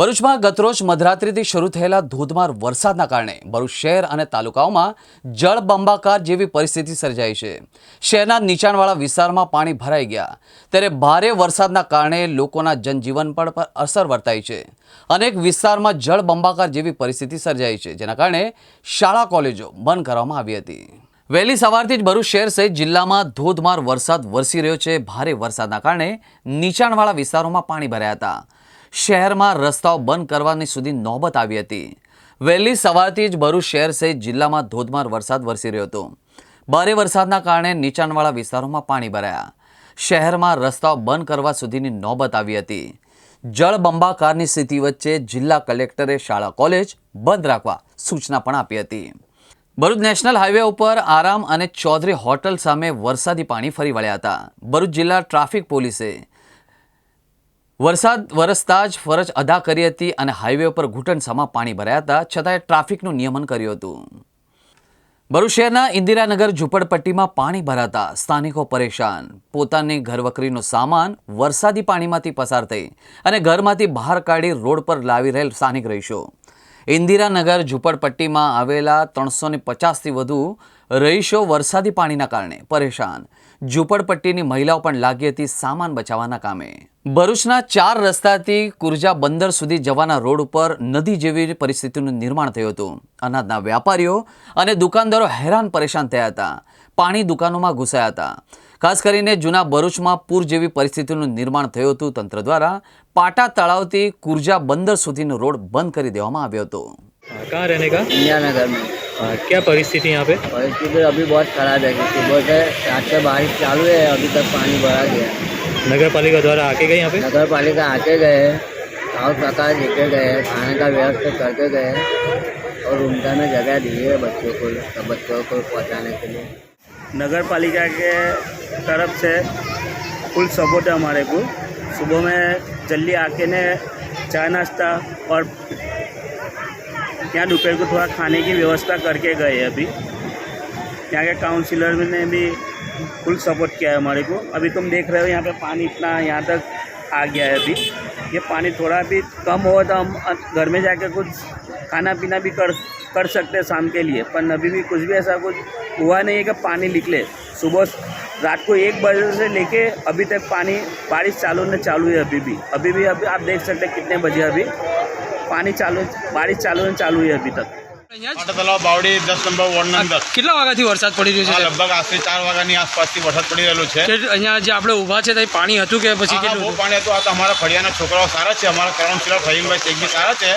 ભરૂચમાં ગતરોજ મધરાત્રિથી શરૂ થયેલા ધોધમાર વરસાદના કારણે ભરૂચ શહેર અને તાલુકાઓમાં જળબંબાકાર જેવી પરિસ્થિતિ સર્જાઈ છે. શહેરના નીચાણવાળા વિસ્તારમાં પાણી ભરાઈ ગયા. ત્યારે ભારે વરસાદના કારણે લોકોના જનજીવન પર પર અસર વર્તાઈ છે. અનેક વિસ્તારમાં જળબંબાકાર જેવી પરિસ્થિતિ સર્જાઈ છે, જેના કારણે શાળા કોલેજો બંધ કરવામાં આવી હતી. વહેલી સવારથી જ ભરૂચ શહેર સહિત જિલ્લામાં ધોધમાર વરસાદ વરસી રહ્યો છે. ભારે વરસાદના કારણે નીચાણવાળા વિસ્તારોમાં પાણી ભરાયા હતા. શહેરમાં રસ્તાઓ બંધ કરવાની સુધી નોબત આવી હતી. વહેલી સવારથી જ ભરૂચ શહેર સહિત જિલ્લામાં ધોધમાર વરસાદ વરસી રહ્યો હતો. ભારે વરસાદના કારણે નીચાણવાળા વિસ્તારોમાં પાણી ભરાયા. શહેરમાં રસ્તાઓ બંધ કરવા સુધીની નોબત આવી હતી. જળબંબાકારની સ્થિતિ વચ્ચે જિલ્લા કલેક્ટરે શાળા, કોલેજ બંધ રાખવા સૂચના પણ આપી હતી. ભરૂચ નેશનલ હાઈવે ઉપર આરામ અને ચૌધરી હોટલ સામે વરસાદી પાણી ફરી વળ્યા હતા. ભરૂચ જિલ્લા ટ્રાફિક પોલીસે વરસાદ વરસતા જ ફરજ અદા કરી હતી અને હાઈવે ઉપર ઘૂંટણસામાં પાણી ભરાયા હતા, છતાંય ટ્રાફિકનું નિયમન કર્યું હતું. ભરૂચ શહેરના ઇન્દિરાનગર ઝૂંપડપટ્ટીમાં પાણી ભરાતા સ્થાનિકો પરેશાન. પોતાની ઘરવકરીનો સામાન વરસાદી પાણીમાંથી પસાર થઈ અને ઘરમાંથી બહાર કાઢી રોડ પર લાવી રહેલ સ્થાનિક રહીશો. ઇન્દિરાનગર ઝૂંપડપટ્ટીમાં આવેલા ત્રણસો ને પચાસથી વધુ રહીશો વરસાદી પાણીના કારણે પરેશાન. ઝૂંપડપટ્ટીની મહિલાઓ પણ લાગી હતી સામાન બચાવવાના કામે. ભરૂચના ચાર રસ્તાથી કુર્જા બંદર સુધી જવાના રોડ ઉપર નદી જેવી પરિસ્થિતિનું નિર્માણ થયું હતું. અનાજના વેપારીઓ અને દુકાનદારો હેરાન પરેશાન થયા હતા. પાણી દુકાનોમાં ઘૂસાયા હતા. ખાસ કરીને જૂના ભરૂચમાં પૂર જેવી પરિસ્થિતિનું નિર્માણ થયું હતું તંત્ર દ્વારા પાટા તળાવથી કુર્જા બંદર સુધીનો રોડ બંધ કરી દેવામાં આવ્યો હતો. કા રહેને કા? हाँ, क्या परिस्थिति यहाँ पे? परिस्थिति अभी बहुत खराब है क्योंकि सुबह से रात से बारिश चालू है अभी तक पानी भरा गया है। नगर पालिका द्वारा आके गए यहाँ पे? नगर पालिका आके गए हैं साफ़ सफ़ाई लेके गए खाने का व्यवस्था करके गए और उनका में जगह दी है बच्चों को सब बच्चों को पहुँचाने के लिए। नगर पालिका के तरफ़ से फुल सपोर्ट है हमारे को। सुबह में जल्दी आके ने चाय नाश्ता और यहाँ दोपहर को थोड़ा खाने की व्यवस्था करके गए अभी। यहाँ के काउंसिलर ने भी फुल सपोर्ट किया है हमारे को। अभी तुम देख रहे हो यहाँ पे पानी इतना यहाँ तक आ गया है अभी। ये पानी थोड़ा भी कम हो तो हम घर में जाके कुछ खाना पीना भी कर कर सकते हैं शाम के लिए। पर अभी भी कुछ भी ऐसा कुछ हुआ नहीं है कि पानी निकले। सुबह रात को एक बजे से लेके अभी तक पानी बारिश चालू ने चालू है अभी भी। अभी भी अभी आप देख सकते हैं कितने बजे अभी। पानी चालू बारिश चालू ने चालू है अभी तक અહીંયા જ? પાટા તલાવ બાવડી દસ નંબર વોર્ડ આ નંબર કેટલા વાગ્યાથી વરસાદ પડી રહ્યો આ છે લગભગ આશરે ચાર વાગ્યાની આસપાસથી વરસાદ પડી રહેલો છે કે અહીંયા જે આપણે ઊભા છે ત્યાં પાણી હતું કે પછી હા, હા, બહુ કેટલું પાણી હતું આ તો અમારા ફળિયાના છોકરાઓ સારા છે અમારા કરણશીલા ફહીમભાઈ શેખ બી સારા છે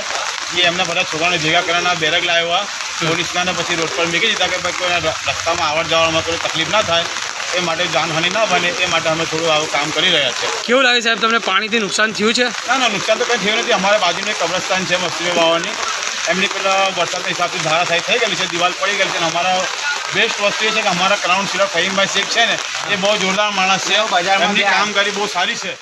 એ એમને બધા છોકરાને ભેગા કરવાના બેરગ લાવ્યા પોલીસના ને પછી રોડ પર મૂકી દીધા કે ભાઈ કોઈ રસ્તામાં આવડ જવામાં કોઈ તકલીફ ના થાય એ માટે જાનહાનિ ના બને એ માટે અમે થોડું આવું કામ કરી રહ્યા છે. કેવું લાગે સાહેબ તમને પાણીથી નુકસાન થયું છે? ના ના નુકસાન તો કંઈ થયું નથી. અમારા બાજુનું એક કબ્રસ્તાન છે મસ્તીઓ બાવાની એમની પેલા વરસાદના હિસાબથી ધારાશાયી થઈ ગયેલી છે દિવાલ પડી ગયેલી છે અને અમારા બેસ્ટ વસ્તુ એ છે કે અમારા ક્રાઉન સિલર ફહીમભાઈ શેખ છે ને એ બહુ જોરદાર માણસ છે. એમની કામગીરી બહુ સારી છે.